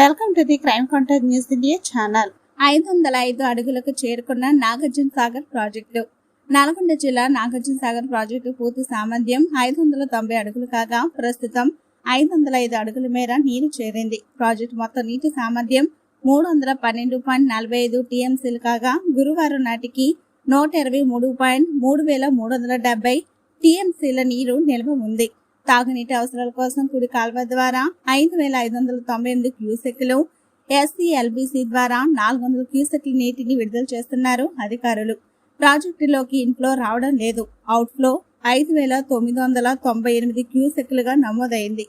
Welcome to the crime contact news India channel. ఐదు వందల ఐదు అడుగులకు చేరుకున్న నాగార్జున సాగర్ ప్రాజెక్టు. నల్గొండ జిల్లా నాగార్జున సాగర్ ప్రాజెక్టు పూర్తి సామర్థ్యం ఐదు వందల తొంభై అడుగులు కాగా ప్రస్తుతం ఐదు వందల ఐదు అడుగుల మేర నీరు చేరింది. ప్రాజెక్టు మొత్తం నీటి సామర్థ్యం మూడు వందల పన్నెండు పాయింట్ నలభై ఐదు టీఎంసీలు కాగా గురువారం నాటికి నూట ఇరవై మూడు పాయింట్ మూడు వేల మూడు వందల డెబ్బై టీఎంసీల నీరు నిల్వ ఉంది. తాగునీటి అవసరాల కోసం కుడి కాల్వ ద్వారా ఐదు వేల ఐదు వందల తొంభై ఎనిమిది క్యూసెక్లు ఎస్సీఎల్బీసీ ద్వారా నాలుగు వందల క్యూసెక్ల నీటిని విడుదల చేస్తున్నారు అధికారులు. ప్రాజెక్టులోకి ఇన్ఫ్లో రావడం లేదు. అవుట్ఫ్లో ఐదు వేల తొమ్మిది వందల తొంభై ఎనిమిది క్యూసెక్లుగా నమోదైంది.